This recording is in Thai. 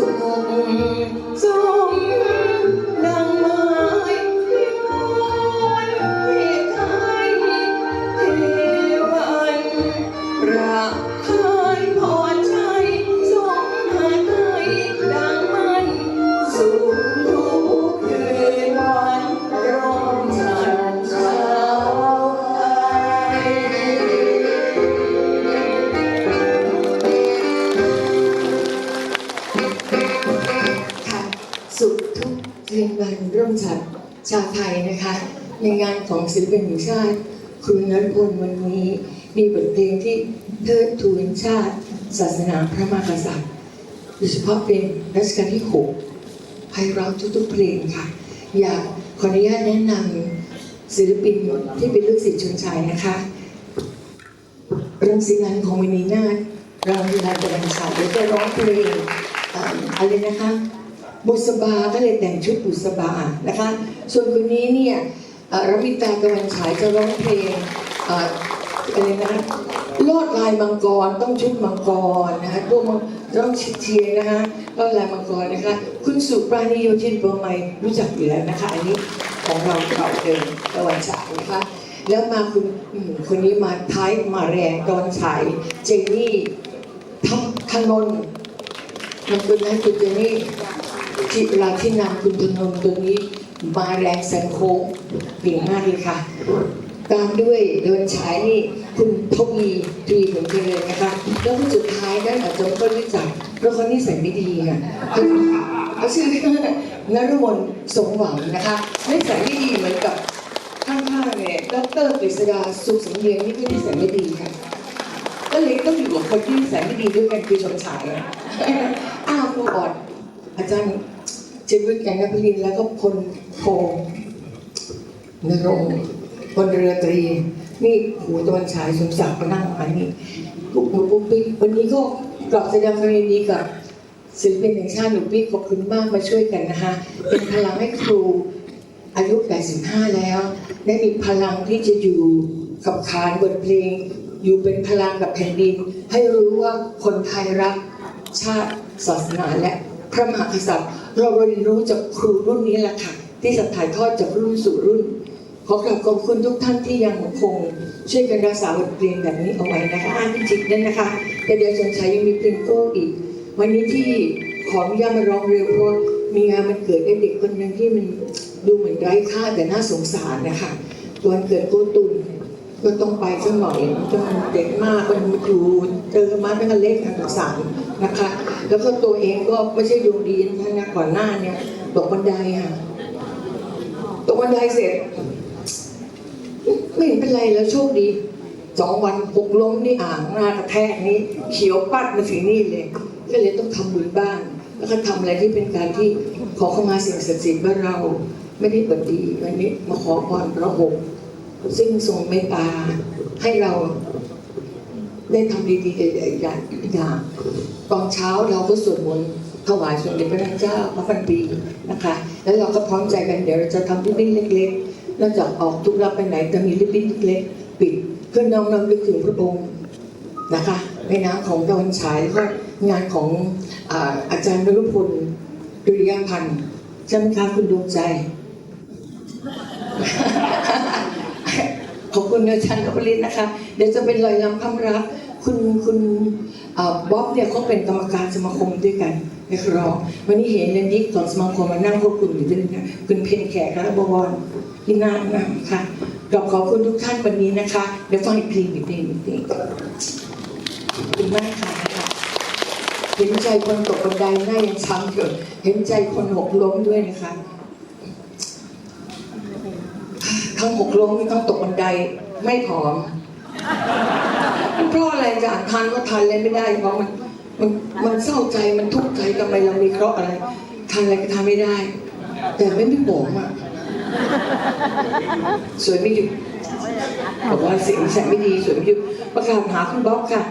ง รียนวันร่วมจัดชาวไทยนะคะ ในงานของศิลปินแห่งชาติครูนรพลวันนี้มีบทเพลงที่เทิดทูนชาติ ศาสนาพระมหากษัตริย์โดยเฉพาะเป็นรัชกาลที่หกไพเราะทุกๆเพลงค่ะ อยากขออนุญาตแนะนำศิลปินที่เป็นลูกศิษย์ชนชายนะคะรังสีนันท์ของวินีนาถรังสีนันท์ตะวันฉายแล้วก็ร้องเพลงอะไรนะคะ บุษบาก็เลยแต่งชุดบุษบานะคะ ส่วนคนนี้เนี่ยรมิตาตะวันฉายจะร้องเพลงอะไรนะลอดลายมังกรต้องชุดมังกรนะคะพวกมังต้องเชียร์นะคะลอดลายมังกรนะคะคุณสุปราณีโยธินโปรไมยรู้จักอยู่แล้วนะคะ อันนี้ของเราเก่าเดิมตะวันฉายนะคะแล้วมาคุณคนนี้มาท้ายมาแรงตอนฉายเจนนี่ทัพธนนท์ขอบคุณนะคุณเจนี่ นี่จิราที่นำคุณธนนท์ตัวนี้มาแรงแสงโค้งเก่งมากเลยค่ะ ตามด้วยโดนฉายนี่คุณทวีทวีผลเจริญนะคะแล้วคนสุดท้ายนั่นอาจจะไม่รู้จักเพราะเขานิสัยไม่ดีค่ะเขาชื่อนรมนสมหวังนะคะนิสัยไม่ดีเหมือนกับข้างๆเนี่ยดรกฤษดาสุขสำเนียงนี่ก็นิสัยไม่ดีค่ะก็เลยต้องอยู่กับคนที่นิสัยไม่ดีด้วยกันคือชมชายอะอ้าวครูออด อาจารย์เจวิตแกงนภรินแล้วก็พลโพนรงค์พลเรือตรี นี่หูตะวันฉายสมศักดิ์มานั่งอันนี้ปุ๊บปุ๊บปุ๊บปิ๊บวันนี้ก็กลับแสดงความยินดีกับศิลปินแห่งชาติหนุ่มปิ๊กขอบคุณมากมาช่วยกันนะคะเป็นพลังให้ครูอายุ 85 แล้ว ได้มีพลังที่จะอยู่กับขานบทเพลง อยู่เป็นพลังกับแผ่นดิน ให้รู้ว่าคนไทยรักชาติศาสนาและ ระมหากษัตริย์ เราเรียนรู้จากครูรุ่นนี้แหละค่ะ ที่จะถ่ายทอดจากรุ่นสู่รุ่น ขอกราบขอบคุณทุกท่านที่ยังคง ช่วยกันรักษาบทเพลงแบบนี้เอาไว้นะคะอ่านจริงๆนั่นนะคะ แต่เดี๋ยวสงชัยยังมีเพลงโก้อีก วันนี้ที่ขออนุญาตมาร้องเร็วเพราะมีงานมันเกิดไอ้เด็กคนหนึ่งที่มันดูเหมือนไร้ค่าแต่น่าสงสารนะคะวันเกิดโกตุน ก็ต้องไปสักหน่อยจนเด็กมากมันครูเจอมาตั้งแต่เล็กทางสารนะคะ แล้วก็ตัวเองก็ไม่ใช่ดวงดีนะนะก่อนหน้าเนี่ยตกบันไดค่ะตกบันไดเสร็จ ไม่เห็นเป็นไรแล้วโชคดีสองวันหกล้มนี่อ่างหน้ากระแทกนี้ เขียวปัดมาถึงนี่เลย ก็เลยต้องทำบุญบ้านแล้วก็ทำอะไรที่เป็นการที่ขอเข้ามาสิ่งศักดิ์สิทธิ์ว่าเราไม่ได้บดดีวันนี้มาขอพรพระองค์ ซึ่งทรงเมตตาให้เราได้ทำดีๆอย่างอย่างตอนเช้าเราก็สวดมนต์ถวายสมเด็จพระนางเจ้าพระพันปีนะคะ แล้วเราก็พร้อมใจกันเดี๋ยวเราจะทำริบบิ้นเล็กๆนอกจากออกทุกรับไปไหนจะมีริบบิ้นเล็กๆปิดเพื่อน้อมรำลึกถึงพระองค์นะคะในนามของตะวันฉายแล้วก็งานของอาอาจารย์นรุพลดุริยาพันธ์ใช่ไหมคะคุณดวงใจ ขอบคุณอาจารย์นพลินนะคะ เดี๋ยวจะเป็นรอยลำคำรัก คุณคุณบ๊อบเนี่ยเขาเป็นกรรมการสมาคมด้วยกันนักร้องวันนี้เห็นเรนยิกของสมาคมมานั่งควบคุมอยู่ด้วยนะคุณเพนแขกและบวรที่น่านะค่ะขอบขอบคุณทุกท่านวันนี้นะคะ เดี๋ยวฟังอีกเพลงอีกเพลงอีกเพลงขอบคุณมากค่ะนะคะเห็นใจคนตกบันไดหน้ายังช้ำอยู่เห็นใจคนหกล้มด้วยนะคะ ทั้งหกล้มทั้งตกบันไดไม่ผอมเพราะอะไรจะทานก็ทานเลยไม่ได้เพราะมันมันมันเศร้าใจมันทุกข์ใจทำไมเรามีเคราะห์อะไรทานอะไรก็ทานไม่ได้ แต่ไม่ไม่ผอมอะสวยไม่หยุดบอกว่าเสียงแสงไม่ดีสวยไม่หยุดประกาศหาคุณบ๊อบค่ะ